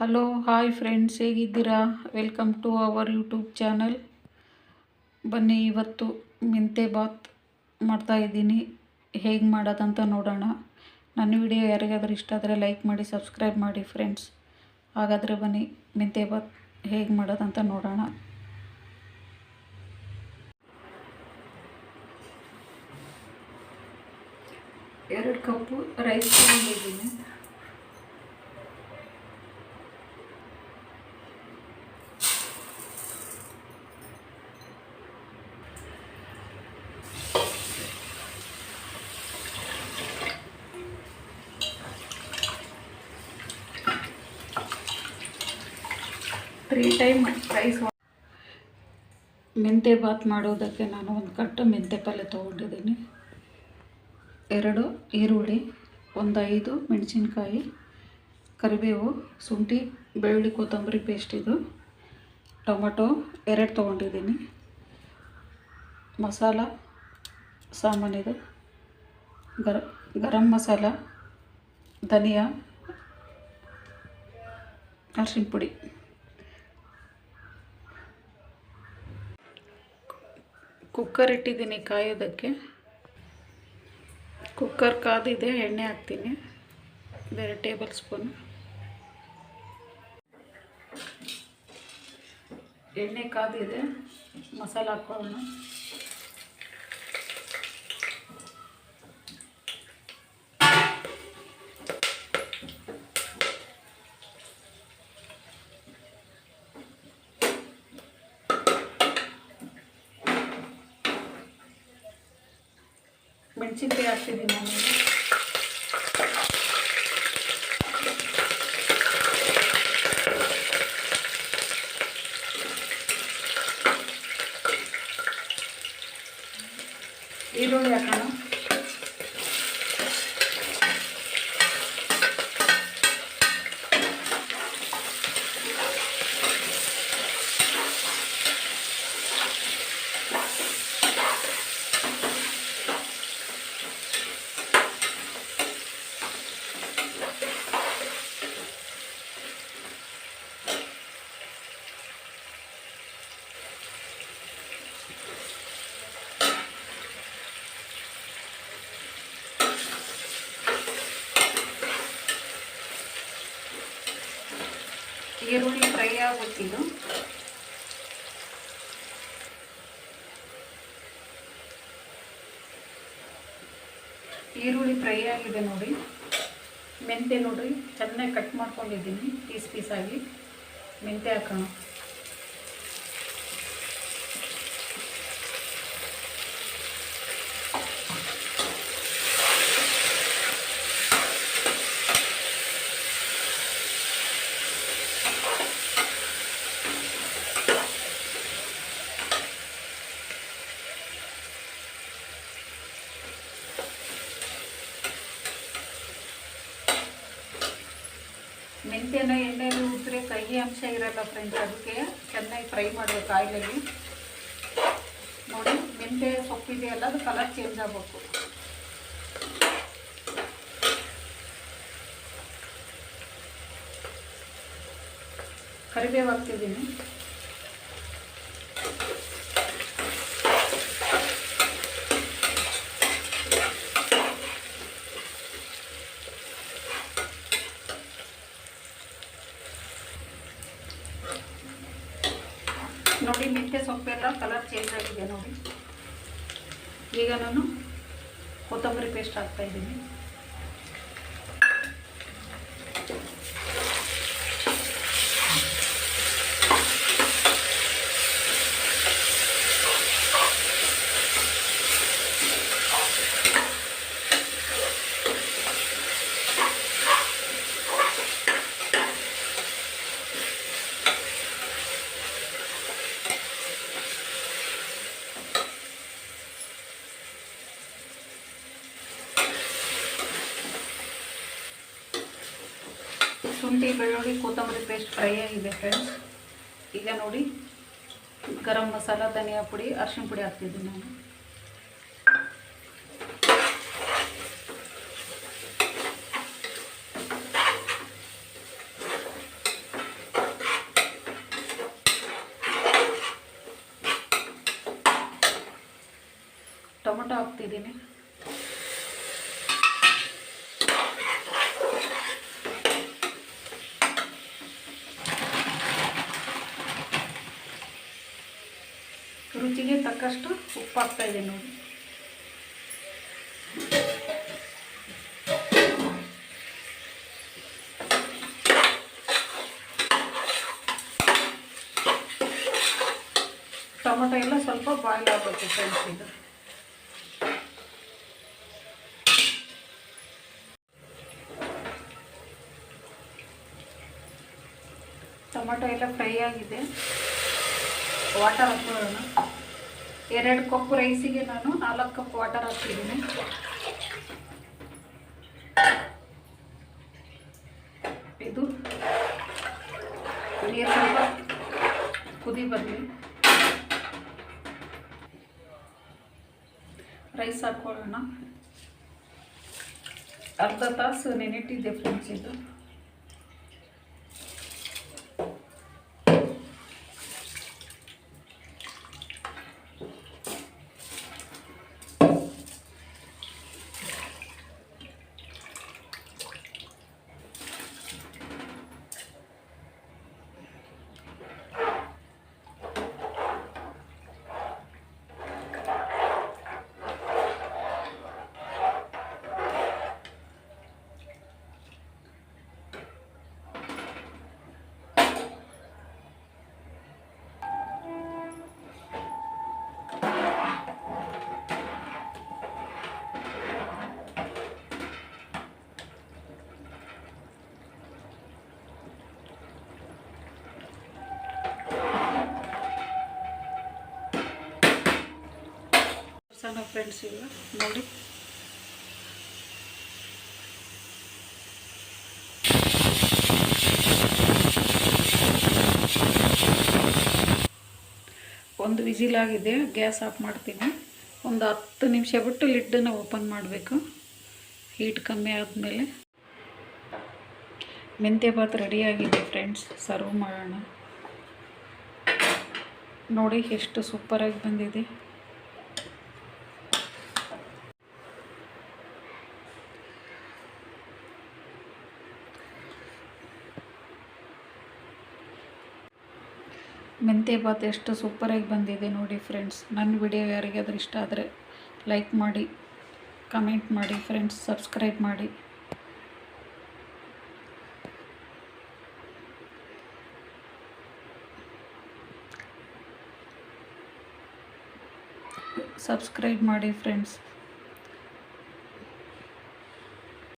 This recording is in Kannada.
ಹಲೋ, ಹಾಯ್ ಫ್ರೆಂಡ್ಸ್, ಹೇಗಿದ್ದೀರಾ? Welcome to our YouTube channel. ಬನ್ನಿ, ಇವತ್ತು ಮೆಂತೆ ಬಾತ್ ಮಾಡ್ತಾಯಿದ್ದೀನಿ ಹೇಗೆ ಮಾಡೋದಂತ ನೋಡೋಣ. ನನ್ನ ವಿಡಿಯೋ ಯಾರಿಗಾದರೂ ಇಷ್ಟ ಆದರೆ ಲೈಕ್ ಮಾಡಿ, ಸಬ್ಸ್ಕ್ರೈಬ್ ಮಾಡಿ ಫ್ರೆಂಡ್ಸ್. ಹಾಗಾದರೆ ಬನ್ನಿ, ಮೆಂತೆ ಬಾತ್ ಹೇಗೆ ಮಾಡೋದಂತ ನೋಡೋಣ. ಎರಡು ಕಪ್ಪು ರೈಸ್ ತೊಗೊಂಡಿದ್ದೀನಿ. ತ್ರೀ ಟೈಮ್ ರೈಸ್ ಮೆಂತೆ ಬಾತ್ ಮಾಡೋದಕ್ಕೆ ನಾನು ಒಂದು ಕಟ್ಟು ಮೆಂತೆ ಪಲ್ಯ ತೊಗೊಂಡಿದ್ದೀನಿ. ಎರಡು ಈರುಳ್ಳಿ, ಒಂದು ಐದು ಮೆಣಸಿನ್ಕಾಯಿ, ಕರಿಬೇವು, ಶುಂಠಿ, ಬೆಳ್ಳುಳ್ಳಿ, ಕೊತ್ತಂಬರಿ ಪೇಸ್ಟ್ ಇದು. ಟೊಮೊಟೊ ಎರಡು ತೊಗೊಂಡಿದ್ದೀನಿ. ಮಸಾಲ ಸಾಮಾನಿದು ಗರ, ಗರಂ ಮಸಾಲ, ಧನಿಯಾ, ಅರ್ಶಿನ ಪುಡಿ. ಕುಕ್ಕರ್ ಇಟ್ಟಿದ್ದೀನಿ ಕಾಯೋದಕ್ಕೆ. ಕುಕ್ಕರ್ ಕಾದಿದೆ ಎಣ್ಣೆ ಹಾಕ್ತೀನಿ. ಬೇರೆ ಟೇಬಲ್ ಸ್ಪೂನ್. ಎಣ್ಣೆ ಕಾದಿದೆ ಮಸಾಲೆ ಹಾಕ್ಕೊಳ್ಳೋಣ. ಮೆಣಸಿನ್ಕಾಯಿ ಹಾಕ್ತಿದ್ದೀನಿ ನಾನು ಈರುಳ್ಳಿ ಹಾಕೋಣ ಈರುಳ್ಳಿ ಫ್ರೈ ಆಗುತ್ತಿದ್ದು ಈರುಳ್ಳಿ ಫ್ರೈ ಆಗಿದೆ ನೋಡಿ. ಮೆಂತೆ ನೋಡಿ, ಚೆನ್ನಾಗಿ ಕಟ್ ಮಾಡ್ಕೊಂಡಿದ್ದೀನಿ ಪೀಸ್ ಪೀಸಾಗಿ ಮೆಂತೆ ಹಾಕೋಣ. ಮೆಂತ್ಯನ ಎಣ್ಣೆಯಲ್ಲಿ ಉತ್ತರೆ ಕಹಿ ಅಂಶ ಇರಲ್ಲ ಫ್ರೆಂಡ್ಸ್ ಅದಕ್ಕೆ ಚೆನ್ನಾಗಿ ಫ್ರೈ ಮಾಡಬೇಕು ಆಯಿಲಲ್ಲಿ ನೋಡಿ ಮೆಂತ್ಯ ಸೊಪ್ಪಿದೆಯಲ್ಲ ಅದು ಕಲರ್ ಚೇಂಜ್ ಆಗಬೇಕು. ಕರಿಬೇವು ಹಾಕ್ತಿದ್ದೀನಿ. ನೋಡಿ ಮೆಂತ್ಯ ಸೊಪ್ಪೆಲ್ಲ ಕಲರ್ ಚೇಂಜ್ ಆಗಿದೆ ನೋಡಿ. ಈಗ ನಾನು ಕೊತ್ತಂಬರಿ ಪೇಸ್ಟ್ ಹಾಕ್ತಾ ಶುಂಠಿ, ಬೆಳ್ಳುಳ್ಳಿ, ಕೊತ್ತಂಬರಿ ಪೇಸ್ಟ್ ಫ್ರೈ ಆಗಿದೆ ಫ್ರೆಂಡ್ಸ್ ಈಗ ನೋಡಿ, ಗರಂ ಮಸಾಲ, ಧನಿಯಾ ಪುಡಿ, ಅರಿಶಿಣ ಪುಡಿ ಹಾಕ್ತಿದ್ದೀನಿ ನಾನು. ಟೊಮೊಟೊ ಹಾಕ್ತಿದ್ದೀನಿ. ರುಚಿಗೆ ತಕ್ಕಷ್ಟು ಉಪ್ಪು ಹಾಕ್ತಾ ನೋಡಿ. ಟೊಮೊಟೊ ಎಲ್ಲ ಸ್ವಲ್ಪ ಬಾಯ್ಲ್ ಆಗಬೇಕು ಫ್ರೆಂಡ್ಸ್ ಇದು ಟೊಮೊಟೊ ಎಲ್ಲ ಫ್ರೈ ಆಗಿದೆ. ವಾಟರ್ ಹಾಕೊಳ್ಳೋಣ ಎರಡು ಕಪ್ ರೈಸಿಗೆ ನಾನು ನಾಲ್ಕು ಕಪ್ ವಾಟರ್ ಹಾಕ್ತಿದ್ದೀನಿ. ಇದು ನೀರು ಸ್ವಲ್ಪ ಕುದಿ ಬರಲಿ ರೈಸ್ ಹಾಕ್ಕೊಳ್ಳೋಣ ಅರ್ಧ ತಾಸು ನೆನೆಟ್ಟಿದ್ದೆ ಫ್ರೆಂಡ್ಸ್ ಇದು. ಫ್ರೆಂಡ್ಸ್ ಈಗ ನೋಡಿ. ಒಂದು ವಿಜಿಲ್ ಆಗಿದೆ, ಗ್ಯಾಸ್ ಆಫ್ ಮಾಡ್ತೀನಿ. ಒಂದು ಹತ್ತು ನಿಮಿಷ ಬಿಟ್ಟು ಲಿಡ್ಡನ್ನು ಓಪನ್ ಮಾಡಬೇಕು. ಹೀಟ್ ಕಮ್ಮಿ ಆದಮೇಲೆ. ಮೆಂತ್ಯ ಭಾತ್ ರೆಡಿಯಾಗಿದೆ ಫ್ರೆಂಡ್ಸ್ ಸರ್ವ್ ಮಾಡೋಣ. ನೋಡಿ ಎಷ್ಟು ಸೂಪರಾಗಿ ಬಂದಿದೆ. ಮೆಂತ್ಯ ಭಾತ್ ಎಷ್ಟು ಸೂಪರಾಗಿ ಬಂದಿದೆ ನೋಡಿ ಫ್ರೆಂಡ್ಸ್. ನನ್ನ ವಿಡಿಯೋ ಯಾರಿಗಾದ್ರೂ ಇಷ್ಟ ಆದರೆ ಲೈಕ್ ಮಾಡಿ ಕಮೆಂಟ್ ಮಾಡಿ ಫ್ರೆಂಡ್ಸ್ ಸಬ್ಸ್ಕ್ರೈಬ್ ಮಾಡಿ. ಸಬ್ಸ್ಕ್ರೈಬ್ ಮಾಡಿ ಫ್ರೆಂಡ್ಸ್